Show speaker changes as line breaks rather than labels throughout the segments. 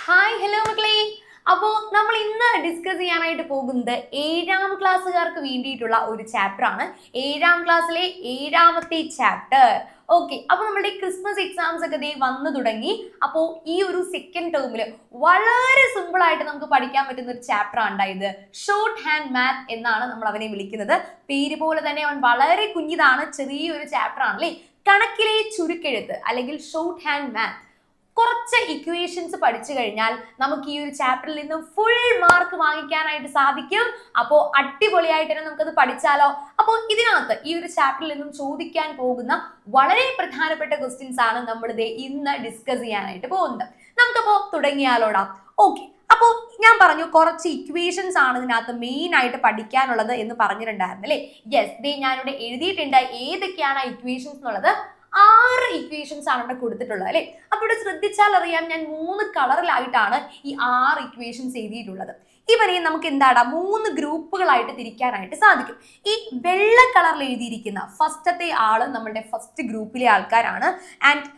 Hi hello മക്കളെ. അപ്പോ നമ്മൾ ഇന്ന് ഡിസ്കസ് ചെയ്യാനായിട്ട് പോകുന്നത് ഏഴാം ക്ലാസ്സുകാർക്ക് വേണ്ടിയിട്ടുള്ള ഒരു ചാപ്റ്റർ ആണ്. ഏഴാം ക്ലാസ്സിലെ ഏഴാമത്തെ ചാപ്റ്റർ ഓക്കെ അപ്പൊ നമ്മുടെ ക്രിസ്മസ് എക്സാംസ് ഒക്കെ ദേ വന്നു തുടങ്ങി. അപ്പോൾ ഈ ഒരു സെക്കൻഡ് ടേമിൽ വളരെ സിമ്പിൾ ആയിട്ട് നമുക്ക് പഠിക്കാൻ പറ്റുന്ന ഒരു ചാപ്റ്റർ ആണ് ഉണ്ടായത്. ഷോർട്ട് ഹാൻഡ് മാത്ത് എന്നാണ് നമ്മൾ അവനെ വിളിക്കുന്നത്. പേര് പോലെ തന്നെ അവൻ വളരെ കുഞ്ഞിതാണ് ചെറിയൊരു ചാപ്റ്റർ ആണല്ലേ? കണക്കിലെ ചുരുക്കെഴുത്ത് അല്ലെങ്കിൽ ഷോർട്ട് ഹാൻഡ് മാത്ത് കുറച്ച് ഇക്വേഷൻസ് പഠിച്ചു കഴിഞ്ഞാൽ നമുക്ക് ഈ ഒരു ചാപ്റ്ററിൽ നിന്ന് ഫുൾ മാർക്ക് വാങ്ങിക്കാനായിട്ട് സാധിക്കും. അപ്പോൾ അടിപൊളിയായിട്ട് തന്നെ നമുക്കത് പഠിച്ചാലോ? അപ്പോൾ ഇതിനകത്ത് ഈ ഒരു ചാപ്റ്ററിൽ നിന്നും ചോദിക്കാൻ പോകുന്ന വളരെ പ്രധാനപ്പെട്ട ക്വസ്റ്റ്യൻസ് ആണ് നമ്മളിത് ഇന്ന് ഡിസ്കസ് ചെയ്യാനായിട്ട് പോകുന്നത്. നമുക്കപ്പോൾ തുടങ്ങിയാലോടാ. ഓക്കെ അപ്പോൾ ഞാൻ പറഞ്ഞു കുറച്ച് ഇക്വേഷൻസ് ആണ് ഇതിനകത്ത് മെയിൻ ആയിട്ട് പഠിക്കാനുള്ളത് എന്ന് പറഞ്ഞിട്ടുണ്ടായിരുന്നു അല്ലേ യെസ് ദേ ഞാനിവിടെ എഴുതിയിട്ടുണ്ട്. ഏതൊക്കെയാണ് ആ ഇക്വേഷൻസ് എന്നുള്ളത്? ആറ് ഇക്വേഷൻസ് ആണ് ഇവിടെ കൊടുത്തിട്ടുള്ളത് അല്ലേ? അപ്പോൾ ഇവിടെ ശ്രദ്ധിച്ചാൽ അറിയാം ഞാൻ മൂന്ന് കളറിലായിട്ടാണ് ഈ ആറ് ഇക്വേഷൻസ് എഴുതിയിട്ടുള്ളത്. ഇവരെ നമുക്ക് എന്താടാ മൂന്ന് ഗ്രൂപ്പുകളായിട്ട് തിരിക്കാനായിട്ട് സാധിക്കും. ഈ വെള്ള കളറിൽ എഴുതിയിരിക്കുന്ന ഫസ്റ്റത്തെ ആൾ നമ്മുടെ ഫസ്റ്റ് ഗ്രൂപ്പിലെ ആൾക്കാരാണ്. ആൻഡ്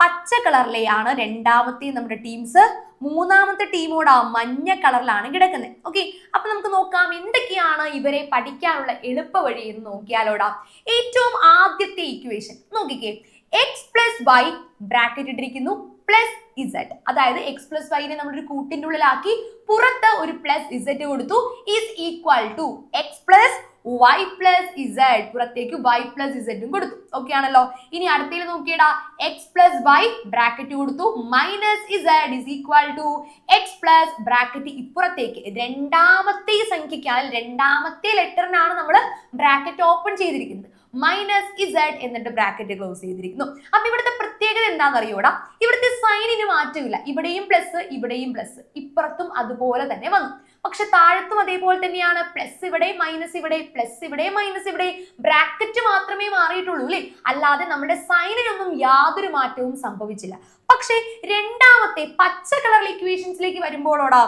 പച്ച കളറിലെയാണ് രണ്ടാമത്തെ നമ്മുടെ ടീംസ് മൂന്നാമത്തെ ടീമോട് ആ മഞ്ഞ കളറിലാണ് കിടക്കുന്നത്. ഓക്കെ അപ്പൊ നമുക്ക് നോക്കാം എന്തൊക്കെയാണ് ഇവരെ പഠിക്കാനുള്ള എളുപ്പ വഴി എന്ന് നോക്കിയാലോടാ. ഏറ്റവും ആദ്യത്തെ ഇക്വേഷൻ നോക്കിക്കേ. എക്സ് പ്ലസ് വൈ ബ്രാക്കറ്റ് ഇട്ടിരിക്കുന്നു. പ്ലസ് ഇസഡ് അതായത് എക്സ് പ്ലസ് വൈനെ നമ്മൾ ഒരു കൂട്ടിന്റെ ഉള്ളിലാക്കി പുറത്ത് ഒരു പ്ലസ് ഇസഡ് കൊടുത്തു. Is equal to X plus Y plus Z പുറത്തേക്ക് വൈ പ്ലസ് ഇസഡും കൊടുത്തു. ഓക്കെ ആണല്ലോ? ഇനി അടുത്തതിൽ നോക്കിയടാ. എക്സ് പ്ലസ് വൈ ബ്രാക്കറ്റ് കൊടുത്തു. Minus Z is equal to X plus bracket ഇപ്പുറത്തേക്ക്. രണ്ടാമത്തെ സംഖ്യക്കാണ്. രണ്ടാമത്തെ ലെറ്ററിനാണ് നമ്മൾ ബ്രാക്കറ്റ് ഓപ്പൺ ചെയ്തിരിക്കുന്നത്. മൈനസ് ഇസഡ് എന്നിട്ട് ബ്രാക്കറ്റ് ക്ലോസ് ചെയ്തിരിക്കുന്നു. അപ്പൊ ഇവിടുത്തെ പ്രത്യേകത എന്താണെന്ന് അറിയൂടാ? ഇവിടുത്തെ സൈനിന് മാറ്റമില്ല. ഇവിടെയും പ്ലസ് ഇവിടെയും പ്ലസ് ഇപ്പുറത്തും അതുപോലെ തന്നെ വന്നു. പക്ഷെ താഴത്തും അതേപോലെ തന്നെയാണ്. പ്ലസ് ഇവിടെ മൈനസ് ഇവിടെ പ്ലസ് ഇവിടെ മൈനസ് ഇവിടെ. ബ്രാക്കറ്റ് മാത്രമേ മാറിയിട്ടുള്ളൂ അല്ലേ അല്ലാതെ നമ്മുടെ സൈനിനൊന്നും യാതൊരു മാറ്റവും സംഭവിച്ചില്ല. പക്ഷേ രണ്ടാമത്തെ പച്ച കളർ ഇക്വേഷൻസിലേക്ക് വരുമ്പോഴോടാ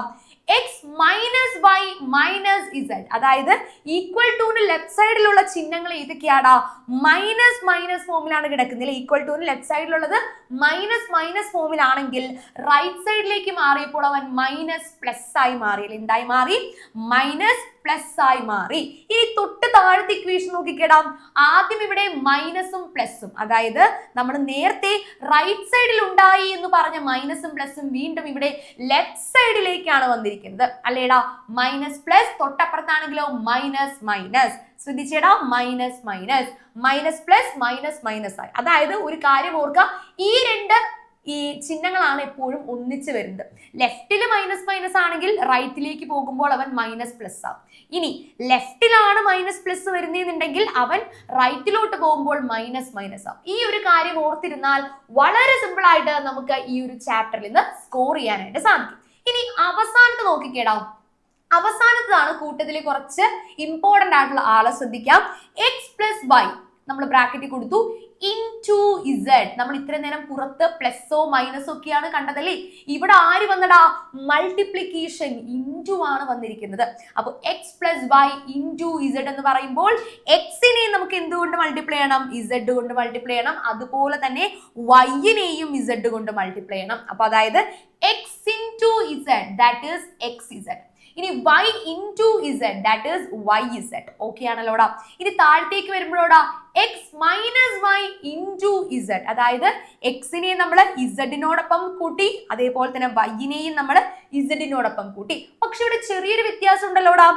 X minus Y minus Z അതായത് ഈക്വൽ ടുവിന് ലെഫ്റ്റ് സൈഡിലുള്ള ചിഹ്നങ്ങൾ ഏതൊക്കെയാടാ? മൈനസ് മൈനസ് ഫോമിലാണ് കിടക്കുന്നത്. ഈക്വൽ ടുവിന് ലെഫ്റ്റ് സൈഡിലുള്ളത് മൈനസ് മൈനസ് ഫോമിലാണെങ്കിൽ റൈറ്റ് സൈഡിലേക്ക് മാറിയപ്പോൾ അവൻ മൈനസ് പ്ലസ് ആയി മാറി. എന്തായി മാറി? മൈനസ് പ്ലസ് ആയി മാറി. ഇനി തൊട്ട് താഴത്തെ ഇക്വേഷൻ നോക്കിക്കേടാ. ആദ്യം ഇവിടെ മൈനസും പ്ലസും അതായത് നമ്മൾ നേരത്തെ റൈറ്റ് സൈഡിൽ ഉണ്ടായി എന്ന് പറഞ്ഞ മൈനസും പ്ലസും വീണ്ടും ഇവിടെ ലെഫ്റ്റ് സൈഡിലേക്കാണ് വന്നിരിക്കുന്നത്. അല്ലേടാ മൈനസ് പ്ലസ് തൊട്ടപ്പുറത്താണെങ്കിലോ minus minus ശ്രദ്ധിച്ചേടാ minus minus minus plus minus minus ആയി. അതായത് ഒരു കാര്യം ഓർക്കുക ഈ രണ്ട് ഈ ചിഹ്നങ്ങളാണ് എപ്പോഴും ഒന്നിച്ച് വരുന്നത്. ലെഫ്റ്റിൽ മൈനസ് മൈനസ് ആണെങ്കിൽ റൈറ്റിലേക്ക് പോകുമ്പോൾ അവൻ മൈനസ് പ്ലസ് ആവും. ഇനി ലെഫ്റ്റിലാണ് മൈനസ് പ്ലസ് വരുന്നതെന്നുണ്ടെങ്കിൽ അവൻ റൈറ്റിലോട്ട് പോകുമ്പോൾ മൈനസ് മൈനസ് ആവും. ഈ ഒരു കാര്യം ഓർത്തിരുന്നാൽ വളരെ സിമ്പിൾ ആയിട്ട് നമുക്ക് ഈ ഒരു ചാപ്റ്ററിൽ നിന്ന് സ്കോർ ചെയ്യാനായിട്ട് സാധിക്കും. ഇനി അവസാനത്ത് നോക്കിക്കേടാം അവസാനത്തതാണ് കൂട്ടത്തിൽ കുറച്ച് ഇമ്പോർട്ടന്റ് ആയിട്ടുള്ള ആളെ ശ്രദ്ധിക്കാം. എക്സ് പ്ലസ് വൈ നമ്മൾ ബ്രാക്കറ്റിൽ കൊടുത്തു. ഇൻ ടു ഇസഡ് നമ്മൾ ഇത്രയും നേരം പുറത്ത് പ്ലസ്സോ മൈനസോ ഒക്കെയാണ് കണ്ടതല്ലേ? ഇവിടെ ആര് വന്നടാ? മൾട്ടിപ്ലിക്കേഷൻ ഇന്റു ആണ് വന്നിരിക്കുന്നത്. അപ്പോൾ X plus Y into Z എന്ന് പറയുമ്പോൾ എക്സിനെ നമുക്ക് എന്തുകൊണ്ട് മൾട്ടിപ്ലൈ ചെയ്യണം? ഇസഡ് കൊണ്ട് മൾട്ടിപ്ലൈ ചെയ്യണം. അതുപോലെ തന്നെ വൈയിനെയും ഇസഡ് കൊണ്ട് മൾട്ടിപ്ലൈ ചെയ്യണം. അപ്പൊ അതായത് X into Z that is X Z ഇനി Y into Z that is Y Z okay ആണല്ലോടാ ഇനി താഴത്തേക്ക് വരുമ്പോഴോടാ X minus Y into Z അതായത് എക്സിനെ നമ്മൾ ഇസഡിനോടൊപ്പം കൂട്ടി അതേപോലെ തന്നെ വൈനെയും നമ്മൾ ഇസഡിനോടൊപ്പം കൂട്ടി. പക്ഷെ ഇവിടെ ചെറിയൊരു വ്യത്യാസം ഉണ്ടല്ലോടാ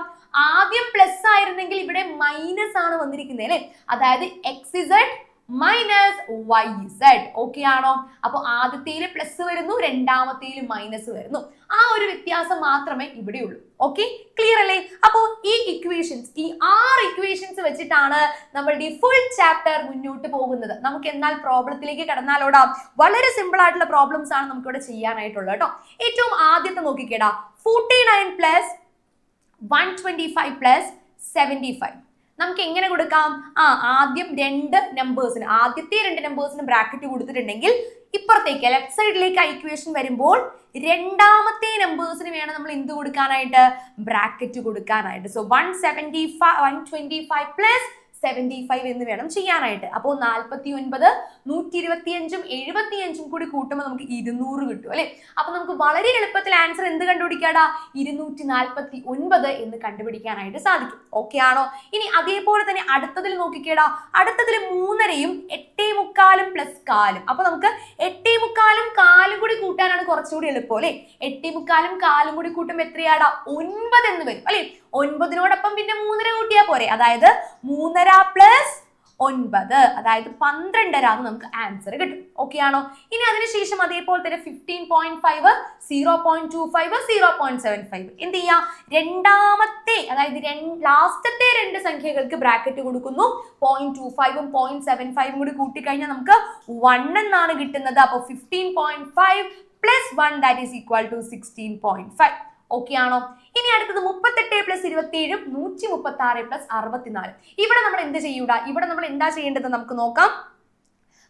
ആദ്യം പ്ലസ് ആയിരുന്നെങ്കിൽ ഇവിടെ മൈനസ് ആണ് വന്നിരിക്കുന്നത് അല്ലേ? അതായത് X Z minus Y Z okay ആണോ? അപ്പൊ ആദ്യത്തേൽ പ്ലസ് വരുന്നു രണ്ടാമത്തേൽ മൈനസ് വരുന്നു. ആ ഒരു വ്യത്യാസം മാത്രമേ ഇവിടെ ഉള്ളൂ ഓക്കെ ക്ലിയർ അല്ലേ? അപ്പോൾ ഈ ഇക്വേഷൻസ് ഈ ആറ് ഇക്വേഷൻസ് വെച്ചിട്ടാണ് നമ്മളുടെ ഈ ഫുൾ ചാപ്റ്റർ മുന്നോട്ട് പോകുന്നത്. നമുക്ക് എന്നാൽ പ്രോബ്ലത്തിലേക്ക് കടന്നാലോടാ വളരെ സിമ്പിൾ ആയിട്ടുള്ള പ്രോബ്ലംസ് ആണ് നമുക്ക് ഇവിടെ ചെയ്യാനായിട്ടുള്ളത് കേട്ടോ. ഏറ്റവും ആദ്യത്തെ നോക്കിക്കേടാ. Forty nine plus one twenty five plus seventy five നമുക്ക് എങ്ങനെ കൊടുക്കാം? ആ ആദ്യം രണ്ട് നമ്പേഴ്സിന് ആദ്യത്തെ രണ്ട് നമ്പേഴ്സിന് ബ്രാക്കറ്റ് കൊടുത്തിട്ടുണ്ടെങ്കിൽ ഇപ്പുറത്തേക്ക് ലെഫ്റ്റ് സൈഡിലേക്ക് ഇക്വേഷൻ വരുമ്പോൾ രണ്ടാമത്തെ നമ്പേഴ്സിന് വേണം നമ്മൾ എന്ത് കൊടുക്കാനായിട്ട്? ബ്രാക്കറ്റ് കൊടുക്കാനായിട്ട്. So one seventy five one twenty five plus seventy five എന്ന് വേണം ചെയ്യാനായിട്ട്. അപ്പോൾ നാൽപ്പത്തി ഒൻപത് നൂറ്റി ഇരുപത്തിയഞ്ചും എഴുപത്തിയഞ്ചും കൂടി കൂട്ടുമ്പോൾ നമുക്ക് ഇരുന്നൂറ് കിട്ടും അല്ലേ? അപ്പൊ നമുക്ക് വളരെ എളുപ്പത്തിൽ ആൻസർ എന്ത് കണ്ടുപിടിക്കാടാ? ഇരുന്നൂറ്റി നാൽപ്പത്തി ഒൻപത് എന്ന് കണ്ടുപിടിക്കാനായിട്ട് സാധിക്കും. ഓക്കെ ആണോ? ഇനി അതേപോലെ തന്നെ അടുത്തതിൽ നോക്കിക്കേടാ. അടുത്തതിൽ മൂന്നരയും എട്ടേ മുക്കാലും പ്ലസ് കാലും. അപ്പൊ നമുക്ക് എട്ടേ മുക്കാലും കാലും കൂടി കൂട്ടാനാണ് കുറച്ചുകൂടി എളുപ്പം അല്ലെ? എട്ടേ മുക്കാലും കാലും കൂടി കൂട്ടുമ്പോൾ എത്രയാടാ? ഒൻപത് എന്ന് വരും അല്ലെ? ഒൻപതിനോടൊപ്പം പിന്നെ മൂന്നര കൂട്ടിയാൽ പോരെ. അതായത് മൂന്നര പ്ലസ് ഒൻപത്. അതായത് പന്ത്രണ്ടര എന്ന് നമുക്ക് ആൻസർ കിട്ടും. ഓക്കെ ആണോ? ഇനി അതിനുശേഷം അതേപോലെ തന്നെ fifteen point five zero point two five zero point seven five എന്ത് ചെയ്യാം? രണ്ടാമത്തെ അതായത് ലാസ്റ്റത്തെ രണ്ട് സംഖ്യകൾക്ക് ബ്രാക്കറ്റ് കൊടുക്കുന്നു. പോയിന്റ് ടു ഫൈവും പോയിന്റ് സെവൻ ഫൈവും കൂടി കൂട്ടിക്കഴിഞ്ഞാൽ നമുക്ക് വൺ എന്നാണ് കിട്ടുന്നത്. അപ്പോൾ fifteen point five plus one that is equal to sixteen point five okay ആണോ? ഇനി അടുത്തത് മുപ്പത്തെട്ട് പ്ലസ് ഇരുപത്തിയേഴും നൂറ്റി മുപ്പത്തി ആറ് പ്ലസ് അറുപത്തിനാല്. ഇവിടെ നമ്മൾ എന്ത് ചെയ്യൂട? ഇവിടെ നമ്മൾ എന്താ ചെയ്യേണ്ടത് നമുക്ക് നോക്കാം.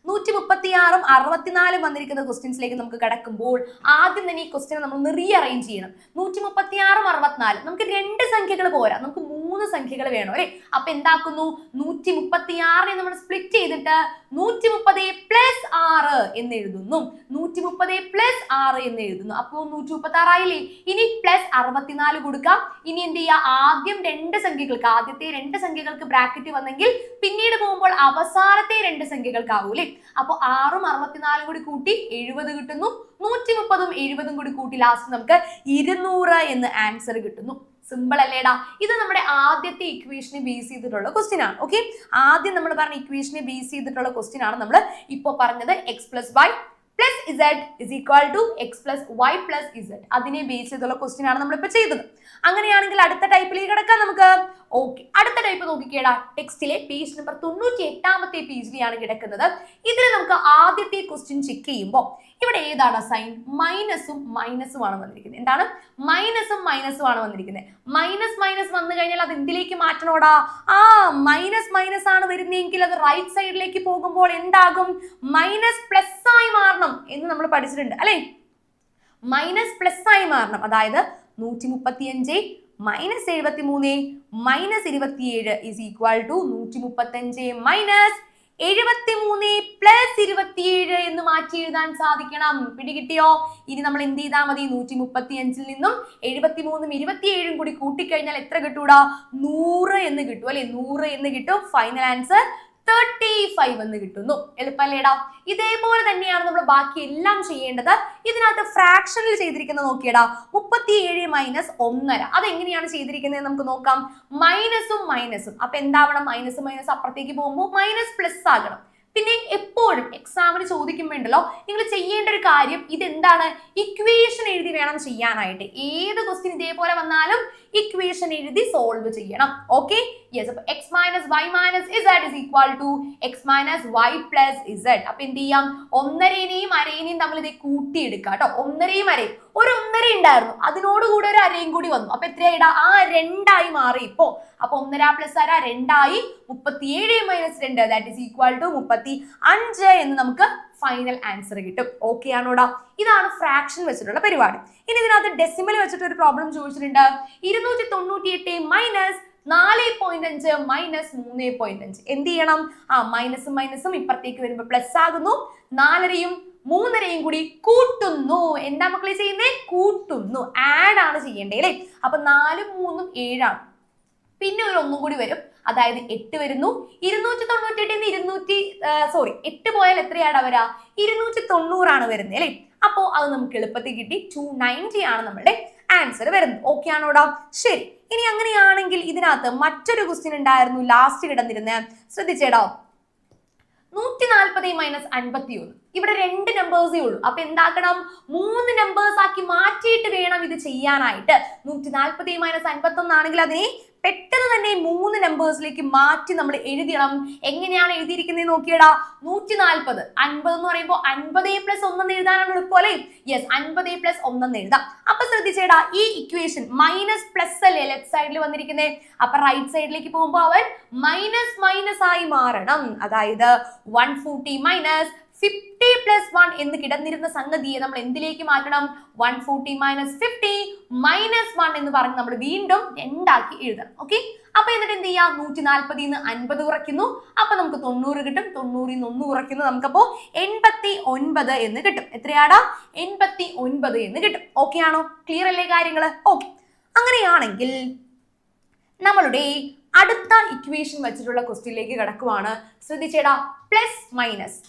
നൂറ്റി മുപ്പത്തി ആറും അറുപത്തിനാലും വന്നിരിക്കുന്ന ക്വസ്റ്റ്യൻസിലേക്ക് നമുക്ക് കിടക്കുമ്പോൾ ആദ്യം തന്നെ ഈ ക്വസ്റ്റ്യൻ നമ്മൾ റീ അറേഞ്ച് ചെയ്യണം. നൂറ്റി മുപ്പത്തി ആറും അറുപത്തിനാലും. നമുക്ക് രണ്ട് സംഖ്യകൾ പോരാ. നമുക്ക് മൂന്ന് സംഖ്യകൾ വേണം അല്ലേ? അപ്പൊ എന്താക്കുന്നു? നൂറ്റി മുപ്പത്തി ആറിനെ നമ്മൾ സ്പ്ലിറ്റ് ചെയ്തിട്ട് നൂറ്റി മുപ്പത് പ്ലസ് ആറ് എന്ന് എഴുതുന്നു. നൂറ്റി മുപ്പത് പ്ലസ് ആറ് എന്ന് എഴുതുന്നു. അപ്പോൾ നൂറ്റി മുപ്പത്തി ആറായില്ലേ ഇനി പ്ലസ് അറുപത്തിനാല് കൊടുക്കാം. ഇനി എന്ത് ചെയ്യുക ആദ്യം രണ്ട് സംഖ്യകൾക്ക് ആദ്യത്തെ രണ്ട് സംഖ്യകൾക്ക് ബ്രാക്കറ്റ് വന്നെങ്കിൽ പിന്നീട് പോകുമ്പോൾ അവസാനത്തെ രണ്ട് സംഖ്യകൾക്ക് ആവൂലേ അപ്പോൾ ആറും അറുപത്തിനാലും കൂടി കൂട്ടി എഴുപത് കിട്ടുന്നു. നൂറ്റി മുപ്പതും എഴുപതും കൂടി കൂട്ടി ലാസ്റ്റ് നമുക്ക് ഇരുന്നൂറ് എന്ന് ആൻസർ കിട്ടുന്നു. സിമ്പിൾ അല്ലേടാ. ഇത് നമ്മുടെ ആദ്യത്തെ ഇക്വേഷനെ ബേസ് ചെയ്തിട്ടുള്ള ക്വസ്റ്റ്യൻ ആണ് ഓക്കെ ആദ്യം നമ്മൾ പറഞ്ഞ ഇക്വേഷനെ ബേസ് ചെയ്തിട്ടുള്ള ക്വസ്റ്റ്യൻ ആണ് നമ്മൾ ഇപ്പോൾ പറഞ്ഞത് X plus Y plus Z is equal to X plus Y plus Z അതിനെ ബേസ് ചെയ്തുള്ള ക്വസ്റ്റ്യൻ ആണ് നമ്മളിപ്പോൾ ചെയ്തത്. അങ്ങനെയാണെങ്കിൽ അടുത്ത ടൈപ്പിലേക്ക് കിടക്കാം നമുക്ക്. ഓക്കെ അടുത്ത ടൈപ്പ് നോക്കിക്കേടാ. ടെക്സ്റ്റിലെ പേജ് നമ്പർ തൊണ്ണൂറ്റി എട്ടാമത്തെ പേജിലെയാണ് കിടക്കുന്നത്. ഇതിൽ നമുക്ക് ആദ്യത്തെ ക്വസ്റ്റ്യൻ ചെക്ക് ചെയ്യുമ്പോൾ ഇവിടെ ഏതാണ് സൈൻ മൈനസും മൈനസും ആണ് വന്നിരിക്കുന്നത്. എന്താണ്? മൈനസും മൈനസും ആണ് വന്നിരിക്കുന്നത്. മൈനസ് മൈനസ് വന്നു കഴിഞ്ഞാൽ അത് എന്തിലേക്ക് മാറ്റണോടാ? ആ മൈനസ് മൈനസ് ആണ് വരുന്നതെങ്കിൽ അത് റൈറ്റ് സൈഡിലേക്ക് പോകുമ്പോൾ എന്താകും? മൈനസ് പ്ലസ് ആയി മാറണം. എന്ന് നമ്മൾ പഠിച്ചിട്ടുണ്ട്. അല്ലേ? മൈനസ് പ്ലസ് ആയി മാറണം. അതായത് നൂറ്റി മുപ്പത്തി അഞ്ച് മൈനസ് എഴുപത്തി മൂന്ന് മൈനസ് ഇരുപത്തിയേഴ് ഇസ് ഈക്വൽ ടു നൂറ്റി മുപ്പത്തഞ്ച് മൈനസ് എഴുപത്തി മൂന്ന് പ്ലസ് ഇരുപത്തിയേഴ് എന്ന് മാറ്റി എഴുതാൻ സാധിക്കണം. പിടികിട്ടിയോ? ഇനി നമ്മൾ എന്ത് ചെയ്താൽ മതി? നൂറ്റി മുപ്പത്തി അഞ്ചിൽ നിന്നും എഴുപത്തി മൂന്നും ഇരുപത്തിയേഴും കൂടി കൂട്ടിക്കഴിഞ്ഞാൽ എത്ര കിട്ടൂടാ? നൂറ് എന്ന് കിട്ടും. അല്ലെ? നൂറ് എന്ന് കിട്ടും. ഫൈനൽ ആൻസർ തേർട്ടി ഫൈവ് എന്ന് കിട്ടുന്നു. എളുപ്പല്ലേടാ? ഇതേപോലെ തന്നെയാണ് നമ്മൾ ബാക്കി എല്ലാം ചെയ്യേണ്ടത്. ഇതിനകത്ത് ഫ്രാക്ഷനിൽ ചെയ്തിരിക്കുന്നത് നോക്കിയടാ. മുപ്പത്തിയേഴ് മൈനസ് ഒന്നര. അതെങ്ങനെയാണ് ചെയ്തിരിക്കുന്നത് നമുക്ക് നോക്കാം. മൈനസും മൈനസും അപ്പൊ എന്താവണം? മൈനസ് മൈനസ് അപ്പുറത്തേക്ക് പോകുമ്പോൾ മൈനസ് പ്ലസ് ആകണം. പിന്നെ എപ്പോഴും എക്സാമിന് ചോദിക്കുമ്പോണ്ടല്ലോ നിങ്ങൾ ചെയ്യേണ്ട ഒരു കാര്യം ഇതെന്താണ്? ഇക്വേഷൻ എഴുതി വേണം ചെയ്യാനായിട്ട്. ഏത് ക്വസ്റ്റ്യൻ ഇതേപോലെ വന്നാലും ഇക്വേഷൻ എഴുതി സോൾവ് ചെയ്യണം. Okay X minus Y minus Z is equal to X minus Y plus Z അപ്പൊ എന്ത് ചെയ്യാം? ഒന്നരേനെയും അരേനെയും തമ്മിൽ ഇത് കൂട്ടിയെടുക്കുക കേട്ടോ. ഒന്നരയും അരയും ഒരു ഒന്നര ഉണ്ടായിരുന്നു. അതിനോട് കൂടെ ഒരു അരയും കൂടി വന്നു. അപ്പൊ എത്രയായിടാ ആ രണ്ടായി മാറി ഇപ്പോ. അപ്പൊ ഒന്നര പ്ലസ് അര രണ്ടായി മുപ്പത്തിയേഴ് മൈനസ് രണ്ട്. ദാറ്റ് ഇസ് ഈക്വൽ ടു മുപ്പത്തി അഞ്ച് എന്ന് നമുക്ക് ഫൈനൽ ആൻസർ കിട്ടും. ഓക്കെ ആണോടാ? ഇതാണ് ഫ്രാക്ഷൻ വെച്ചിട്ടുള്ള പരിപാടി. ഇനി ഇതിനകത്ത് ഡെസിമൽ വെച്ചിട്ട് ഒരു പ്രോബ്ലം ചോദിച്ചിട്ടുണ്ട്. ഇരുന്നൂറ്റി തൊണ്ണൂറ്റി എട്ട് മൈനസ് നാല് പോയിന്റ് അഞ്ച് മൈനസ് മൂന്ന് പോയിന്റ് അഞ്ച്. എന്ത് ചെയ്യണം? ആ മൈനസും മൈനസും ഇപ്പുറത്തേക്ക് വരുമ്പോൾ പ്ലസ് ആകുന്നു. നാലരയും മൂന്നരയും കൂടി കൂട്ടുന്നു. എന്താ മക്കളെ ചെയ്യുന്നേ? കൂട്ടുന്നു. ആഡ് ആണ് ചെയ്യേണ്ടേ അല്ലേ? അപ്പൊ നാലും മൂന്നും ഏഴാണ്. പിന്നെ ഒരു ഒന്നും കൂടി വരും. അതായത് എട്ട് വരുന്നു. ഇരുന്നൂറ്റി തൊണ്ണൂറ്റി എട്ടിൽ നിന്ന് ഇരുന്നൂറ്റി സോറി എട്ട് പോയാൽ എത്രയാണ് വരാ ഇരുന്നൂറ്റി തൊണ്ണൂറാണ് വരുന്നത് അല്ലേ? അപ്പോൾ അത് നമുക്ക് എളുപ്പത്തിൽ കിട്ടി. ടു നയന്റി ആണ് നമ്മുടെ ആൻസർ വരുന്നത്. ഓക്കെ ആണോടാ ശരി. ഇനി അങ്ങനെയാണെങ്കിൽ ഇതിനകത്ത് മറ്റൊരു ക്വസ്റ്റ്യൻ ഉണ്ടായിരുന്നു ലാസ്റ്റ് കിടന്നിരുന്നത് ശ്രദ്ധിച്ചേടാ? നൂറ്റി നാൽപ്പത് മൈനസ് അൻപത്തി ഒന്ന് ഇവിടെ രണ്ട് നമ്പേഴ്സേ ഉള്ളൂ. അപ്പൊ എന്താക്കണം? മൂന്ന് നമ്പേഴ്സ് ആക്കി മാറ്റിയിട്ട് വേണം ഇത് ചെയ്യാനായിട്ട്. നൂറ്റി നാൽപ്പത് മൈനസ് അൻപത്തി ഒന്നാണെങ്കിൽ അതിനെ പെട്ടെന്ന് തന്നെ മൂന്ന് നമ്പേഴ്സിലേക്ക് മാറ്റി നമ്മൾ എഴുതിയണം. എങ്ങനെയാണ് എഴുതിയിരിക്കുന്നത് നോക്കിയടാ. നൂറ്റി നാൽപ്പത് അൻപത് എന്ന് പറയുമ്പോൾ അൻപത് പ്ലസ് ഒന്നെന്ന് എഴുതാനാണ് എളുപ്പമല്ലേ? യെസ് അൻപത് പ്ലസ് ഒന്നെന്ന് എഴുതാം. അപ്പൊ ശ്രദ്ധിച്ചേടാ ഈ ഇക്വേഷൻ മൈനസ് പ്ലസ് അല്ലേ ലെഫ്റ്റ് സൈഡിൽ വന്നിരിക്കുന്നത് അപ്പൊ റൈറ്റ് സൈഡിലേക്ക് പോകുമ്പോൾ അവൻ മൈനസ് മൈനസ് ആയി മാറണം. അതായത് one forty minus fifty plus one എന്ന് കിടന്നിരുന്ന സംഗതിയെ നമ്മൾ എന്തിലേക്ക് മാറ്റണം? One forty minus fifty minus one എന്ന് പറഞ്ഞ് നമ്മൾ വീണ്ടും രണ്ടാക്കി എഴുതണം. ഓക്കെ അപ്പൊ എന്നിട്ട് എന്ത് ചെയ്യാം? നൂറ്റി നാൽപ്പതിൽ നിന്ന് അൻപത് കുറയ്ക്കുന്നു. അപ്പൊ നമുക്ക് തൊണ്ണൂറ് കിട്ടും. തൊണ്ണൂറിൽ നിന്ന് ഒന്ന് കുറയ്ക്കുന്നു. നമുക്കപ്പോ എൺപത്തി ഒൻപത് എന്ന് കിട്ടും. എത്രയാടാ? എൺപത്തി ഒൻപത് എന്ന് കിട്ടും. ഓക്കെ ആണോ? ക്ലിയർ അല്ലേ കാര്യങ്ങൾ ഓക്കെ അങ്ങനെയാണെങ്കിൽ നമ്മളുടെ അടുത്ത ഇക്വേഷൻ വെച്ചിട്ടുള്ള ക്വസ്റ്റ്യനിലേക്ക് കിടക്കുവാണ്. ശ്രദ്ധിച്ചേടാ. പ്ലസ് മൈനസ്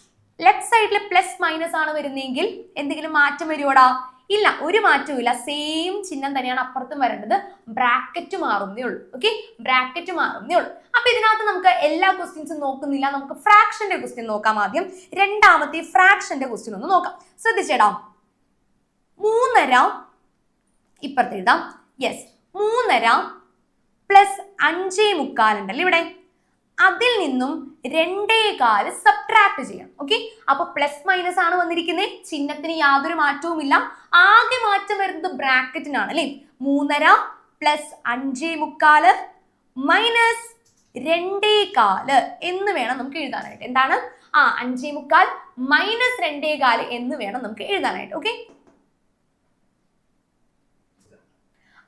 ലെഫ്റ്റ് സൈഡിൽ പ്ലസ് മൈനസ് ആണ് വരുന്നതെങ്കിൽ എന്തെങ്കിലും മാറ്റം വരുവോടാ? ഇല്ല ഒരു മാറ്റവും ഇല്ല. സെയിം ചിഹ്നം തന്നെയാണ് അപ്പുറത്തും വരേണ്ടത്. ബ്രാക്കറ്റ് മാറുന്നേ ഉള്ളൂ. ഓക്കെ ബ്രാക്കറ്റ് മാറുന്നേ ഉള്ളൂ. അപ്പൊ ഇതിനകത്ത് നമുക്ക് എല്ലാ ക്വസ്റ്റ്യൻസും നോക്കുന്നില്ല. നമുക്ക് ഫ്രാക്ഷന്റെ ക്വസ്റ്റ്യൻ നോക്കാം ആദ്യം. രണ്ടാമത്തെ ഫ്രാക്ഷന്റെ ക്വസ്റ്റ്യൻ ഒന്ന് നോക്കാം. ശ്രദ്ധിച്ചേടാ. മൂന്നര ഇപ്പുറത്ത് എഴുതാം. യെസ് മൂന്നര പ്ലസ് അഞ്ചേ മുക്കാലുണ്ടല്ലോ ഇവിടെ. അതിൽ നിന്നും രണ്ടേ കാൽ സബ്ട്രാക്ട് ചെയ്യണം ഓക്കെ അപ്പൊ പ്ലസ് മൈനസ് ആണ് വന്നിരിക്കുന്നത് ചിഹ്നത്തിന് യാതൊരു മാറ്റവും ഇല്ല. ആകെ മാറ്റം വരുന്നത് ബ്രാക്കറ്റിനാണ് അല്ലെ? മൂന്നര പ്ലസ് അഞ്ചേ മുക്കാൽ മൈനസ് രണ്ടേ കാൽ എന്ന് വേണം നമുക്ക് എഴുതാനായിട്ട്. എന്താണ്? ആ അഞ്ചേ മുക്കാൽ മൈനസ് രണ്ടേ കാൽ എന്ന് വേണം നമുക്ക് എഴുതാനായിട്ട്. ഓക്കെ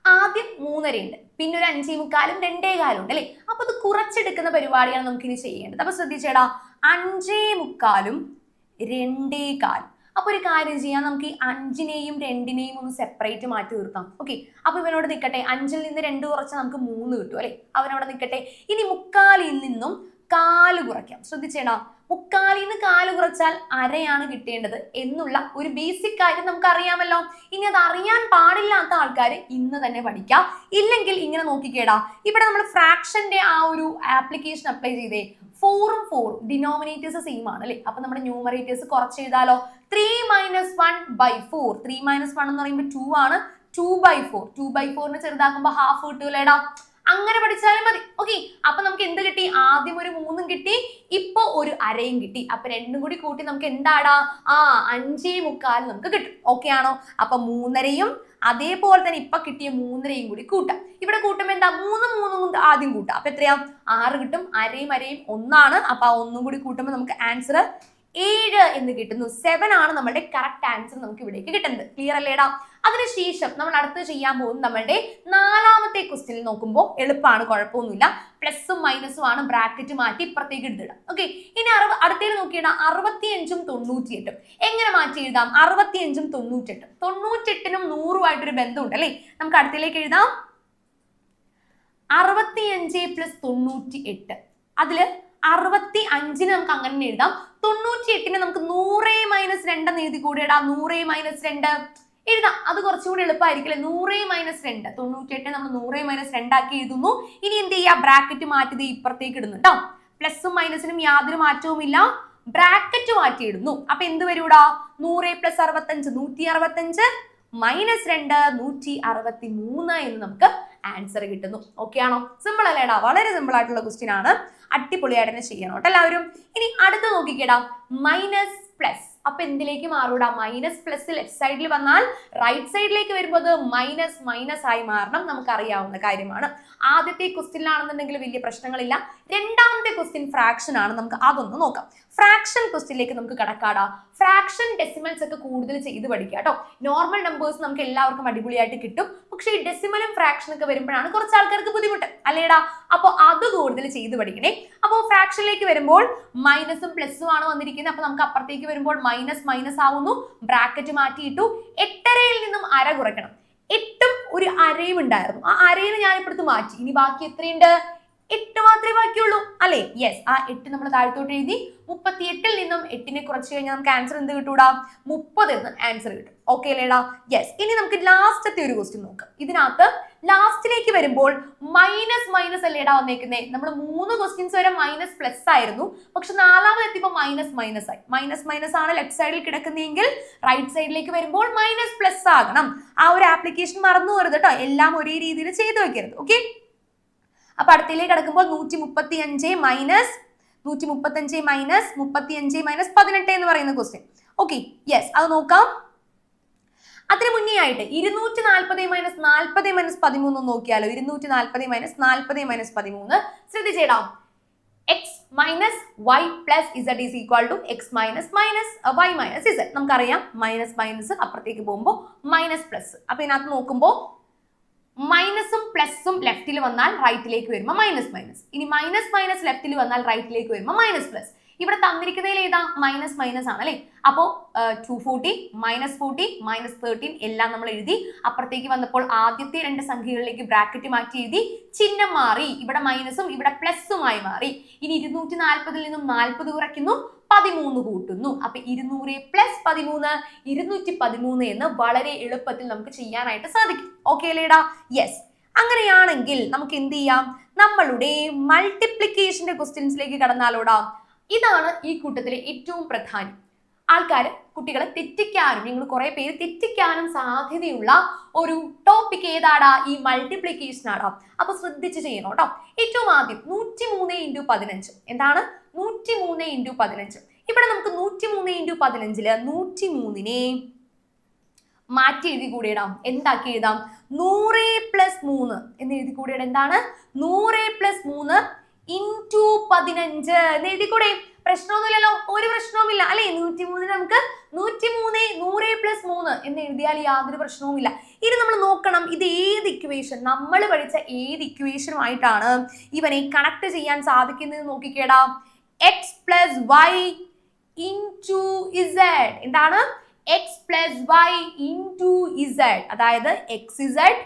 ആദ്യം മൂന്നരയുണ്ട്. പിന്നെ ഒരു അഞ്ചേ മുക്കാലും രണ്ടേ കാലും ഉണ്ട് അല്ലേ? അപ്പൊ അത് കുറച്ചെടുക്കുന്ന പരിപാടിയാണ് നമുക്ക് ഇനി ചെയ്യേണ്ടത്. അപ്പൊ ശ്രദ്ധിച്ചേടാ അഞ്ചേ മുക്കാലും രണ്ടേ കാലും. അപ്പൊ ഒരു കാര്യം ചെയ്യാം നമുക്ക് ഈ അഞ്ചിനെയും രണ്ടിനെയും ഒന്ന് സെപ്പറേറ്റ് മാറ്റി നിർത്താം. ഓക്കെ അപ്പൊ ഇവനോട് നിൽക്കട്ടെ അഞ്ചിൽ നിന്ന് രണ്ട് കുറച്ച് നമുക്ക് മൂന്ന് കിട്ടും അല്ലെ? അവനവിടെ നിൽക്കട്ടെ ഇനി മുക്കാലിൽ നിന്നും കാൽ കുറയ്ക്കാം. ശ്രദ്ധിച്ചേടാ മുക്കാലിൽ നിന്ന് കാൽ കുറച്ചാൽ അരയാണ് കിട്ടേണ്ടത് എന്നുള്ള ഒരു ബേസിക് കാര്യം നമുക്ക് അറിയാമല്ലോ ഇനി അത് അറിയാൻ പാടില്ലാത്ത ആൾക്കാർ ഇന്ന് തന്നെ പഠിക്കാം. ഇല്ലെങ്കിൽ ഇങ്ങനെ നോക്കിക്കേടാ. ഇവിടെ നമ്മൾ ഫ്രാക്ഷന്റെ ആ ഒരു ആപ്ലിക്കേഷൻ അപ്ലൈ ചെയ്തേ. ഫോറും ഫോറും ഡിനോമിനേറ്റേഴ്സ് സെയിം ആണ് അല്ലേ? അപ്പൊ നമ്മുടെ ന്യൂമറേറ്റേഴ്സ് കുറച്ച് എഴുതാലോ. Three minus one by four three minus one എന്ന് പറയുമ്പോൾ ടു ആണ്. Two by four two by ഫോറിന് ചെറുതാക്കുമ്പോൾ ഹാഫ് കിട്ടൂലേടാ. അങ്ങനെ പഠിച്ചാലും മതി. അപ്പൊ നമുക്ക് എന്ത് കിട്ടി? ആദ്യം ഒരു മൂന്നും കിട്ടി ഇപ്പൊ ഒരു അരയും കിട്ടി. അപ്പൊ രണ്ടും കൂടി കൂട്ടി നമുക്ക് എന്താടാ? ആ അഞ്ചേ മുക്കാൽ നമുക്ക് കിട്ടും. ഓക്കെ ആണോ? അപ്പൊ മൂന്നരയും അതേപോലെ തന്നെ ഇപ്പൊ കിട്ടിയ മൂന്നരയും കൂടി കൂട്ടാം. ഇവിടെ കൂട്ടുമ്പോൾ എന്താ? മൂന്നും മൂന്നും ആദ്യം കൂട്ടാം. അപ്പൊ എത്രയാ? ആറ് കിട്ടും. അരയും അരയും ഒന്നാണ്. അപ്പൊ ആ ഒന്നും കൂടി കൂട്ടുമ്പോൾ നമുക്ക് ആൻസർ ഏഴ് എന്ന് കിട്ടുന്നു. സെവൻ ആണ് നമ്മുടെ കറക്റ്റ് ആൻസർ നമുക്ക് ഇവിടേക്ക് കിട്ടുന്നത്. ക്ലിയർ അല്ലേടാ? അതിനുശേഷം നമ്മൾ അടുത്ത് ചെയ്യാൻ പോകുന്നത് നമ്മളുടെ നാലാമത്തെ ക്വസ്റ്റ്യൻ നോക്കുമ്പോൾ എളുപ്പമാണ് കുഴപ്പമൊന്നുമില്ല. പ്ലസും മൈനസും ആണ് ബ്രാക്കറ്റ് മാറ്റി ഇപ്പുറത്തേക്ക് എടുത്തിടാം ഓക്കെ ഇനി അറുപ അടുത്തേക്ക് നോക്കിയിടാം അറുപത്തിയഞ്ചും തൊണ്ണൂറ്റിയെട്ടും. എങ്ങനെ മാറ്റി എഴുതാം? അറുപത്തിയഞ്ചും തൊണ്ണൂറ്റെട്ടും തൊണ്ണൂറ്റെട്ടിനും നൂറുമായിട്ടൊരു ബന്ധമുണ്ട് അല്ലേ? നമുക്ക് അടുത്തേക്ക് എഴുതാം. അറുപത്തിയഞ്ച് പ്ലസ് തൊണ്ണൂറ്റി എട്ട് അതിൽ അറുപത്തി അഞ്ചിന് നമുക്ക് അങ്ങനെ എഴുതാം. തൊണ്ണൂറ്റി എട്ടിന് നമുക്ക് നൂറേ മൈനസ് രണ്ടെന്ന് എഴുതി കൂടെ ഇടാം നൂറേ മൈനസ് രണ്ട്. എഴുതാം. അത് കുറച്ചുകൂടി എളുപ്പമായിരിക്കില്ലേ നൂറേ മൈനസ് രണ്ട്. തൊണ്ണൂറ്റി എട്ടിന് നമ്മൾ നൂറേ മൈനസ് രണ്ടാക്കി എഴുതുന്നു. ഇനി എന്ത് ചെയ്യുക ബ്രാക്കറ്റ് മാറ്റി ഇത് ഇപ്പുറത്തേക്ക് ഇടുന്നുണ്ടോ പ്ലസും മൈനസിനും യാതൊരു മാറ്റവുമില്ല. ബ്രാക്കറ്റ് മാറ്റി ഇടുന്നു. അപ്പൊ എന്ത് വരൂടാ? നൂറേ പ്ലസ് അറുപത്തഞ്ച് നൂറ്റി അറുപത്തഞ്ച് മൈനസ് രണ്ട് നൂറ്റി അറുപത്തി മൂന്ന് എന്ന് നമുക്ക് ആൻസർ കിട്ടുന്നു. ഓക്കെ ആണോ? സിമ്പിൾ അല്ലേടാ. വളരെ സിമ്പിൾ ആയിട്ടുള്ള ക്വസ്റ്റ്യൻ ആണ്. അടിപൊളിയായിട്ട് തന്നെ ചെയ്യണം കേട്ടോ. എല്ലാവരും ഇനി അടുത്ത് നോക്കിക്കേടാ. മൈനസ് പ്ലസ് അപ്പൊ എന്തിലേക്ക് മാറൂടാ? മൈനസ് പ്ലസ് ലെഫ്റ്റ് സൈഡിൽ വന്നാൽ റൈറ്റ് സൈഡിലേക്ക് വരുമ്പോൾ അത് മൈനസ് മൈനസ് ആയി മാറണം. നമുക്ക് അറിയാവുന്ന കാര്യമാണ്. ആദ്യത്തെ ക്വസ്റ്റ്യനിലാണെന്നുണ്ടെങ്കിൽ വലിയ പ്രശ്നങ്ങളില്ല. രണ്ടാമത്തെ ക്വസ്റ്റ്യൻ ഫ്രാക്ഷൻ ആണ്. നമുക്ക് അതൊന്ന് നോക്കാം. ഫ്രാക്ഷൻ ക്വസ്റ്റ്യനിലേക്ക് നമുക്ക് കടക്കാടാ. ഫ്രാക്ഷൻ ഡെസിമൽസ് ഒക്കെ കൂടുതൽ ചെയ്ത് പഠിക്കുക കേട്ടോ. നോർമൽ നമ്പേഴ്സ് നമുക്ക് എല്ലാവർക്കും അടിപൊളിയായിട്ട് കിട്ടും. പക്ഷേ ഈ ഡെസിമലും ഫ്രാക്ഷൻ ഒക്കെ വരുമ്പോഴാണ് കുറച്ച് ആൾക്കാർക്ക് ബുദ്ധിമുട്ട്. അല്ലേടാ? അപ്പോൾ അത് കൂടുതൽ ചെയ്ത് പഠിക്കണേ. അപ്പോൾ ഫ്രാക്ഷനിലേക്ക് വരുമ്പോൾ മൈനസും പ്ലസും ആണ് വന്നിരിക്കുന്നത്. അപ്പോൾ നമുക്ക് അപ്പുറത്തേക്ക് വരുമ്പോൾ മൈനസ് മൈനസ് ആവുന്നു. ബ്രാക്കറ്റ് മാറ്റിയിട്ടു. എട്ടരയിൽ നിന്നും അര കുറയ്ക്കണം. എട്ടും ഒരു അരയും ഉണ്ടായിരുന്നു. ആ അരയിൽ ഞാൻ ഇപ്പുറത്ത് മാറ്റി. ഇനി ബാക്കി എത്രയുണ്ട്? എട്ട് മാത്രമേ ബാക്കിയുള്ളൂ. അല്ലെ? യെസ് ആ എട്ട് നമ്മൾ താഴത്തോട്ട് എഴുതി മുപ്പത്തി എട്ടിൽ നിന്നും എട്ടിനെ കുറച്ച് കഴിഞ്ഞാൽ നമുക്ക് ആൻസർ എന്ത് കിട്ടൂടാ? മുപ്പത് എന്ന് ആൻസർ കിട്ടും. ഓക്കെ അല്ലേടാ യെസ് ഇനി നമുക്ക് ലാസ്റ്റത്തെ ഒരു ക്വസ്റ്റ്യൻ നോക്കാം. ഇതിനകത്ത് ലാസ്റ്റിലേക്ക് വരുമ്പോൾ മൈനസ് മൈനസ് അല്ലേടാ വന്നേക്കുന്നേ? നമ്മൾ മൂന്ന് ക്വസ്റ്റ്യൻസ് വരെ മൈനസ് പ്ലസ് ആയിരുന്നു. പക്ഷെ നാലാമത് എത്തിയപ്പോൾ മൈനസ് മൈനസ് ആയി. മൈനസ് മൈനസ് ആണ് ലെഫ്റ്റ് സൈഡിൽ കിടക്കുന്നതെങ്കിൽ റൈറ്റ് സൈഡിലേക്ക് വരുമ്പോൾ മൈനസ് പ്ലസ് ആകണം. ആ ഒരു ആപ്ലിക്കേഷൻ മറന്നു വരുത് കേട്ടോ. എല്ലാം ഒരേ രീതിയിൽ ചെയ്തു വെക്കരുത്. ഓക്കെ അപ്പൊ അടുത്തയിലേക്ക് കിടക്കുമ്പോൾ നൂറ്റി മുപ്പത്തി അഞ്ച് മൈനസ് നൂറ്റി മുപ്പത്തി അഞ്ച് മൈനസ് മുപ്പത്തി അഞ്ച് മൈനസ് പതിനെട്ട് എന്ന് പറയുന്ന ക്വസ്റ്റ്യൻ ഓക്കെ യെസ് അത് നോക്കാം. അതിന് മുന്നേ ആയിട്ട് ഇരുന്നൂറ്റി നാൽപ്പത് മൈനസ് നാൽപ്പത് മൈനസ് പതിമൂന്ന് നോക്കിയാലോ? ഇരുന്നൂറ്റി നാൽപ്പത് മൈനസ് നാൽപ്പത് മൈനസ് പതിമൂന്ന് ശ്രദ്ധിച്ചേടാം X minus Y plus Z is equal to X minus minus Y minus Z നമുക്കറിയാം മൈനസ് മൈനസ് അപ്പുറത്തേക്ക് പോകുമ്പോൾ മൈനസ് പ്ലസ് അപ്പൊ ഇതിനകത്ത് നോക്കുമ്പോൾ മൈനസും പ്ലസും ലെഫ്റ്റിൽ വന്നാൽ റൈറ്റിലേക്ക് വരുമ്പോൾ മൈനസ് മൈനസ് ഇനി മൈനസ് മൈനസ് ലെഫ്റ്റിൽ വന്നാൽ റൈറ്റിലേക്ക് വരുമ്പോൾ മൈനസ് പ്ലസ് ഇവിടെ തന്നിരിക്കുന്നതിൽ ഏതാ? മൈനസ് മൈനസ് ആണ് അല്ലേ? അപ്പോൾ two forty minus forty minus thirteen എല്ലാം നമ്മൾ എഴുതി അപ്പുറത്തേക്ക് വന്നപ്പോൾ ആദ്യത്തെ രണ്ട് സംഖ്യകളിലേക്ക് ബ്രാക്കറ്റ് മാറ്റി എഴുതി ചിഹ്നം മാറി. ഇവിടെ മൈനസും ഇവിടെ പ്ലസുമായി മാറി. ഇനി ഇരുന്നൂറ്റി നാൽപ്പതിൽ നിന്നും നാൽപ്പത് കുറയ്ക്കുന്നു. പതിമൂന്ന് കൂട്ടുന്നു. അപ്പൊ ഇരുന്നൂറ് പ്ലസ് പതിമൂന്ന് ഇരുന്നൂറ്റി പതിമൂന്ന് എന്ന് വളരെ എളുപ്പത്തിൽ നമുക്ക് ചെയ്യാനായിട്ട് സാധിക്കും. ഓക്കെ അല്ലേടാ? യെസ് അങ്ങനെയാണെങ്കിൽ നമുക്ക് എന്ത് ചെയ്യാം? നമ്മളുടെ മൾട്ടിപ്ലിക്കേഷന്റെ ക്വസ്റ്റ്യൻസിലേക്ക് കടന്നാലോടാ. ഇതാണ് ഈ കൂട്ടത്തിലെ ഏറ്റവും പ്രധാനം. ആൾക്കാർ കുട്ടികളെ തെറ്റിക്കാനും നിങ്ങൾ കുറെ പേര് തെറ്റിക്കാനും സാധ്യതയുള്ള ഒരു ടോപ്പിക് ഏതാടാ? ഈ മൾട്ടിപ്ലിക്കേഷൻ ആടാ. അപ്പൊ ശ്രദ്ധിച്ച് ചെയ്യണം കേട്ടോ. ഏറ്റവും ആദ്യം നൂറ്റി മൂന്ന് ഇന്റു പതിനഞ്ച്. എന്താണ്? നൂറ്റി മൂന്ന് ഇന്റു പതിനഞ്ച്. ഇവിടെ നമുക്ക് നൂറ്റി മൂന്ന് ഇന്റു പതിനഞ്ചിൽ നൂറ്റി മൂന്നിനെ മാറ്റി എഴുതി കൂടി ഇടാം എന്താക്കി എഴുതാം? നൂറ് പ്ലസ് മൂന്ന്. എന്ന് എഴുതി കൂടി ഇടാം എന്താണ്? നൂറ് പ്ലസ് മൂന്ന് ഇന്റു പതിനഞ്ച് എന്ന് എഴുതി കൂടെ. പ്രശ്നമൊന്നുമില്ലല്ലോ. ഒരു പ്രശ്നവുമില്ല. അല്ലെ? നൂറ്റി മൂന്നിന് നമുക്ക് നൂറ്റി മൂന്ന് നൂറ് പ്ലസ് മൂന്ന് എന്ന് എഴുതിയാൽ യാതൊരു പ്രശ്നവുമില്ല. ഇനി നമ്മൾ നോക്കണം ഇത് ഏത് ഇക്വേഷൻ നമ്മൾ പഠിച്ച ഏത് ഇക്വേഷനുമായിട്ടാണ് ഇവനെ കണക്ട് ചെയ്യാൻ സാധിക്കുന്നത് നോക്കിക്കേടാ. X plus Y into Z എന്താണ്? X plus Y into Z അതായത് X Z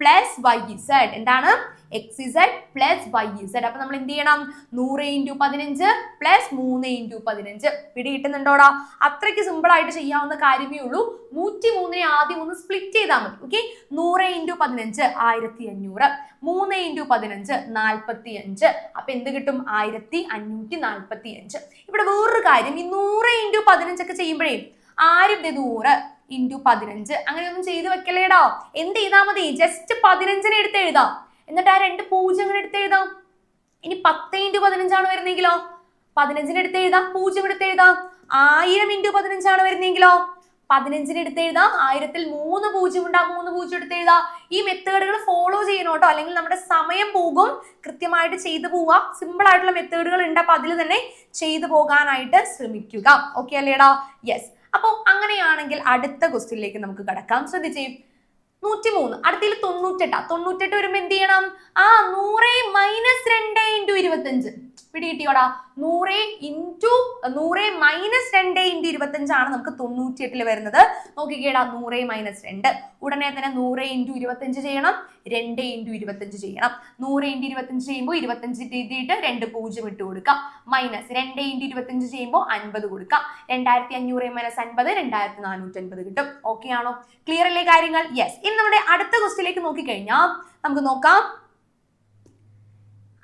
plus Y Z എന്താണ്? X Z plus Y Z അപ്പൊ നമ്മൾ എന്ത് ചെയ്യണം? നൂറ് ഇന്റു പതിനഞ്ച് പ്ലസ് മൂന്ന് ഇന്റു പതിനഞ്ച്. പിടി കിട്ടുന്നുണ്ടോടാ? അത്രയ്ക്ക് സിമ്പിൾ ആയിട്ട് ചെയ്യാവുന്ന കാര്യമേ ഉള്ളൂ. നൂറ്റി മൂന്നിനെ ആദ്യം ഒന്ന് സ്പ്ലിറ്റ് ചെയ്താൽ മതി. ഓക്കെ നൂറ് ഇന്റു പതിനഞ്ച് ആയിരത്തി അഞ്ഞൂറ് മൂന്ന് ഇന്റു പതിനഞ്ച് നാൽപ്പത്തി അഞ്ച് അപ്പൊ എന്ത് കിട്ടും? ആയിരത്തി അഞ്ഞൂറ്റി നാൽപ്പത്തി അഞ്ച് ഇവിടെ വേറൊരു കാര്യം. ഈ നൂറ് ഇന്റു പതിനഞ്ചൊക്കെ ചെയ്യുമ്പോഴേ ആരും നൂറ് ഇന്റു പതിനഞ്ച് അങ്ങനെയൊന്നും ചെയ്തു വെക്കലേടാ എന്ത് ചെയ്താൽ മതി? ജസ്റ്റ് പതിനഞ്ചിനെ എടുത്ത് എഴുതാം. എന്നിട്ട് ആ രണ്ട് പൂജ്യങ്ങൾ എടുത്ത് എഴുതാം. ഇനി പത്ത് ഇന്റു പതിനഞ്ചാണ് വരുന്നെങ്കിലോ പതിനഞ്ചിന് എടുത്ത് എഴുതാം പൂജ്യം എടുത്ത് എഴുതാം. ആയിരം ഇന്റു പതിനഞ്ചാണ് വരുന്നെങ്കിലോ പതിനഞ്ചിന് എടുത്ത് എഴുതാം ആയിരത്തിൽ മൂന്ന് പൂജ്യം ഉണ്ടാ മൂന്ന് പൂജ്യം എടുത്ത് എഴുതാം. ഈ മെത്തേഡുകൾ ഫോളോ ചെയ്യണം കേട്ടോ അല്ലെങ്കിൽ നമ്മുടെ സമയം പോകും കൃത്യമായിട്ട് ചെയ്തു പോവാം. സിമ്പിൾ ആയിട്ടുള്ള മെത്തേഡുകൾ ഉണ്ട് അപ്പൊ അതിൽ തന്നെ ചെയ്തു പോകാനായിട്ട് ശ്രമിക്കുക. ഓക്കെ അല്ലേടാ? യെസ് അപ്പോൾ അങ്ങനെയാണെങ്കിൽ അടുത്ത ക്വസ്റ്റ്യനിലേക്ക് നമുക്ക് കടക്കാം. ശ്രദ്ധിച്ചേ? നൂറ്റി മൂന്ന് അടുത്തതിൽ തൊണ്ണൂറ്റെട്ടാ. തൊണ്ണൂറ്റെട്ട് വരുമ്പോ എന്ത് ചെയ്യണം? ആ നൂറേ മൈനസ് രണ്ട് ഇന്റു ഇരുപത്തഞ്ച്. പിടികിട്ടിയോടാ? നൂറ് ഇന്റു നൂറ് മൈനസ് രണ്ട് ഇന്റു ഇരുപത്തഞ്ചാണ് നമുക്ക് തൊണ്ണൂറ്റിയെട്ടിൽ വരുന്നത്. നോക്കിക്കേടാ നൂറ് മൈനസ് രണ്ട്. ഉടനെ തന്നെ നൂറ് ഇന്റു ഇരുപത്തഞ്ച് ചെയ്യണം രണ്ട് ഇന്റു ഇരുപത്തഞ്ച് ചെയ്യണം. നൂറ് ഇന്റു ഇരുപത്തഞ്ച് ചെയ്യുമ്പോൾ ഇരുപത്തഞ്ച് തീട്ടിയിട്ട് രണ്ട് പൂജ്യം ഇട്ട് കൊടുക്കാം. മൈനസ് രണ്ട് ഇന്റു ഇരുപത്തഞ്ച് ചെയ്യുമ്പോൾ അൻപത് കൊടുക്കാം. രണ്ടായിരത്തി അഞ്ഞൂറ് മൈനസ് അൻപത് രണ്ടായിരത്തി നാനൂറ്റി അൻപത് കിട്ടും. ഓക്കെ ആണോ? ക്ലിയർ അല്ലേ കാര്യങ്ങൾ? യെസ് ഇനി നമ്മുടെ അടുത്ത ക്വസ്റ്റിലേക്ക് നോക്കിക്കഴിഞ്ഞാൽ നമുക്ക് നോക്കാം.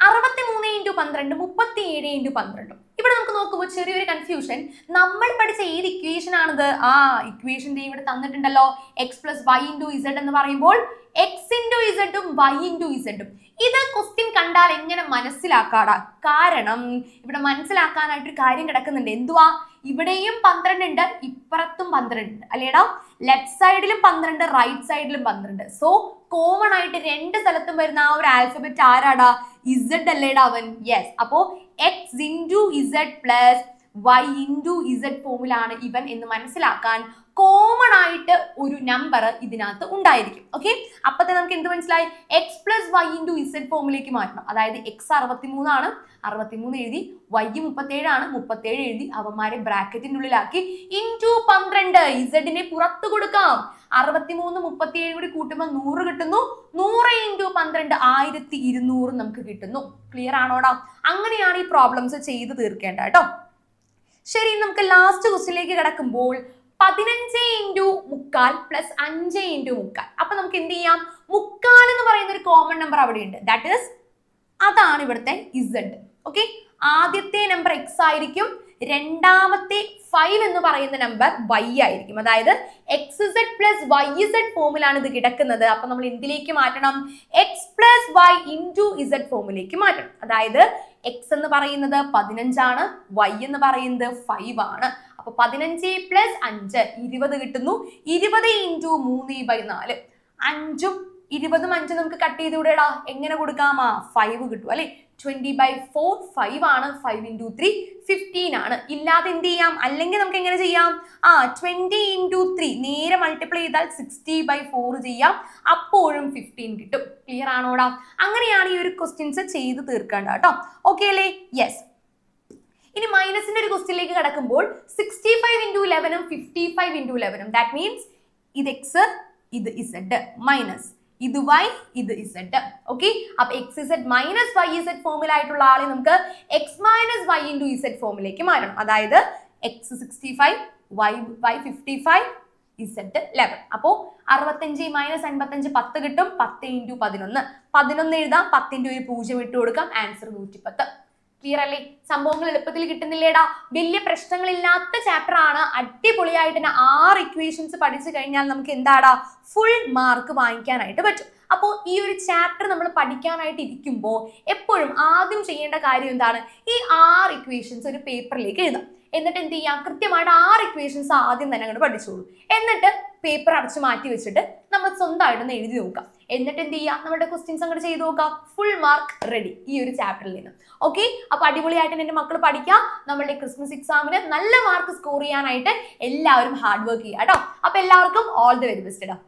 അറുപത്തി മൂന്ന് ഇന്റു പന്ത്രണ്ട് മുപ്പത്തി ഏഴ് ഇന്റു പന്ത്രണ്ടും. ഇവിടെ നമുക്ക് നോക്കുമ്പോൾ ചെറിയൊരു കൺഫ്യൂഷൻ നമ്മൾ പഠിച്ച ഏത് ഇക്വേഷൻ ആണിത്? ആ ഇക്വേഷൻ ഇവിടെ തന്നിട്ടുണ്ടല്ലോ. X plus Y into Z എന്ന് പറയുമ്പോൾ എക്സ് ഇന്റു ഇസഡും വൈ ഇന്റു ഇസഡും ഇത് ക്വസ്റ്റ്യൻ കണ്ടാൽ എങ്ങനെ മനസ്സിലാക്കാടാ? കാരണം ഇവിടെ മനസ്സിലാക്കാനായിട്ട് ഒരു കാര്യം കിടക്കുന്നുണ്ട്. എന്തുവാ? ഇവിടെയും പന്ത്രണ്ട് ഉണ്ട് ഇപ്പുറത്തും പന്ത്രണ്ട് ഉണ്ട്. അല്ലേടാ ലെഫ്റ്റ് സൈഡിലും പന്ത്രണ്ട് റൈറ്റ് സൈഡിലും പന്ത്രണ്ട്. സോ കോമൺ ആയിട്ട് രണ്ട് സ്ഥലത്തും വരുന്ന ആ ഒരു ആൽഫബറ്റ് ആരാടാ? ഇസഡ് അല്ലേടാ അവൻ. യെസ് അപ്പോ X into Z plus Y into Z ഫോമിലാണ് ഇവൻ എന്ന് മനസ്സിലാക്കാൻ കോമൺ ആയിട്ട് ഒരു നമ്പർ ഇതിനകത്ത് ഉണ്ടായിരിക്കും. ഓക്കെ അപ്പൊ തന്നെ നമുക്ക് എന്ത് മനസ്സിലായി? X plus Y into Z ഫോമിലേക്ക് മാറ്റണം. അതായത് എക്സ് അറുപത്തിമൂന്നാണ് അറുപത്തിമൂന്ന് എഴുതി വൈ മുപ്പത്തേഴാണ് മുപ്പത്തേഴ് എഴുതി അവന്മാരെ ബ്രാക്കറ്റിന്റെ ഉള്ളിലാക്കി ഇന്റു പന്ത്രണ്ട്. ഇസഡിനെ പുറത്തു കൊടുക്കാം. അറുപത്തിമൂന്ന് മുപ്പത്തിയേഴ് കൂടി കൂട്ടുമ്പോൾ നൂറ് കിട്ടുന്നു. നൂറ് ഇന്റു പന്ത്രണ്ട് ആയിരത്തി ഇരുന്നൂറ് നമുക്ക് കിട്ടുന്നു. ക്ലിയർ ആണോടാ? അങ്ങനെയാണ് ഈ പ്രോബ്ലംസ് ചെയ്ത് തീർക്കേണ്ട കേട്ടോ. ശരി നമുക്ക് ലാസ്റ്റ് ക്വസ്റ്റിലേക്ക് കിടക്കുമ്പോൾ പതിനഞ്ച് ഇന്റു മുക്കാൽ പ്ലസ് അഞ്ച് ഇന്റു മുക്കാൽ. അപ്പൊ നമുക്ക് എന്ത് ചെയ്യാം? മുക്കാൽ എന്ന് പറയുന്ന ഒരു കോമൺ നമ്പർ അവിടെ ഉണ്ട് ദാറ്റ് ഇസ് അതാണ് ഇവിടുത്തെ ഇസഡ് ഓക്കെ ആദ്യത്തെ നമ്പർ എക്സ് ആയിരിക്കും രണ്ടാമത്തെ ഫൈവ് എന്ന് പറയുന്ന നമ്പർ വൈ ആയിരിക്കും. അതായത് X Z plus Y Z ഫോമിലാണ് ഇത് കിടക്കുന്നത്. അപ്പൊ നമ്മൾ എന്തിലേക്ക് മാറ്റണം? X plus Y into Z ഫോമിലേക്ക് മാറ്റണം. അതായത് എക്സ് എന്ന് പറയുന്നത് പതിനഞ്ചാണ് വൈ എന്ന് പറയുന്നത് ഫൈവ് ആണ്. അപ്പൊ പതിനഞ്ച് പ്ലസ് അഞ്ച് ഇരുപത് കിട്ടുന്നു. ഇരുപത് ഇന്റു മൂന്ന് ബൈ നാല്. അഞ്ചും ഇരുപതും അഞ്ചും നമുക്ക് കട്ട് ചെയ്ത് വിടേടാ എങ്ങനെ കൊടുക്കാമാ? ഫൈവ് കിട്ടും അല്ലെ? ട്വന്റി ബൈ ഫോർ ഫൈവ് ആണ്. ഫൈവ് ഇന്റു ത്രീ ഫിഫ്റ്റീൻ ആണ്. ഇല്ലാതെ എന്ത് ചെയ്യാം? അല്ലെങ്കിൽ നമുക്ക് എങ്ങനെ ചെയ്യാം? ആ ട്വന്റി ഇന്റു ത്രീ നേരെ മൾട്ടിപ്ലൈ ചെയ്താൽ സിക്സ്റ്റി ബൈ ഫോർ ചെയ്യാം. അപ്പോഴും ഫിഫ്റ്റീൻ കിട്ടും. ക്ലിയർ ആണോടാ? അങ്ങനെയാണ് ഈ ഒരു ക്വസ്റ്റ്യൻസ് ചെയ്ത് തീർക്കേണ്ട കേട്ടോ. ഓക്കെ അല്ലേ? യെസ് ഇനി മൈനസിന്റെ ഒരു ക്വസ്റ്റ്യനിലേക്ക് കിടക്കുമ്പോൾ സിക്സ്റ്റി ഫൈവ് ഇന്റു ഇലവനും ഫിഫ്റ്റി ഫൈവ് ഇന്റു ഇലവനും ദാറ്റ് മീൻസ് ഇത് എക്സ് ഇത് ഇസഡ് മൈനസ് ഇത് വൈ ഇത് ഇസഡ് ഓക്കെ അപ്പൊ X Z minus Y Z ഫോമിലായിട്ടുള്ള ആളെ നമുക്ക് X minus Y into Z ഫോമിലേക്ക് മാറ്റണം. അതായത് X sixty five Y Y fifty five Z eleven അപ്പോൾ അറുപത്തഞ്ച് മൈനസ് അൻപത്തഞ്ച് പത്ത് കിട്ടും. പത്ത് ഇന്റു പതിനൊന്ന്. പതിനൊന്ന് എഴുതാം. പത്തിന്റെ ഒരു പൂജ്യം ഇട്ട് കൊടുക്കാം. ആൻസർ നൂറ്റിപ്പത്ത്. ക്ലിയർ അല്ലേ? സംഭവങ്ങൾ എളുപ്പത്തിൽ കിട്ടുന്നില്ലേടാ. വലിയ പ്രശ്നങ്ങളില്ലാത്ത ചാപ്റ്റർ ആണ്. അടിപൊളിയായിട്ട് തന്നെ ആറ് ഇക്വേഷൻസ് പഠിച്ചു കഴിഞ്ഞാൽ നമുക്ക് എന്താടാ? ഫുൾ മാർക്ക് വാങ്ങിക്കാനായിട്ട് പറ്റും. അപ്പോൾ ഈ ഒരു ചാപ്റ്റർ നമ്മൾ പഠിക്കാനായിട്ട് ഇരിക്കുമ്പോൾ എപ്പോഴും ആദ്യം ചെയ്യേണ്ട കാര്യം എന്താണ്? ഈ ആറ് ഇക്വേഷൻസ് ഒരു പേപ്പറിലേക്ക് എഴുതാം. എന്നിട്ട് എന്ത് ചെയ്യാം? കൃത്യമായിട്ട് ആറ് ഇക്വേഷൻസ് ആദ്യം തന്നെ അങ്ങോട്ട് പഠിച്ചോളൂ. എന്നിട്ട് പേപ്പർ അടച്ച് മാറ്റി വെച്ചിട്ട് നമ്മൾ സ്വന്തമായിട്ടൊന്ന് എഴുതി നോക്കാം. എന്നിട്ട് എന്ത് ചെയ്യാം നമ്മുടെ ക്വസ്റ്റ്യൻസ് അങ്ങോട്ട് ചെയ്ത് നോക്കാം. ഫുൾ മാർക്ക് റെഡി ഈ ഒരു ചാപ്റ്ററിൽ നിന്ന്. ഓക്കെ അപ്പൊ അടിപൊളിയായിട്ട് എന്റെ മക്കൾ പഠിക്കാം. നമ്മളുടെ ക്രിസ്മസ് എക്സാമിന് നല്ല മാർക്ക് സ്കോർ ചെയ്യാനായിട്ട് എല്ലാവരും ഹാർഡ് വർക്ക് ചെയ്യുക കേട്ടോ അപ്പൊ എല്ലാവർക്കും ഓൾ ദി വെരി ബെസ്റ്റ് ഇടാം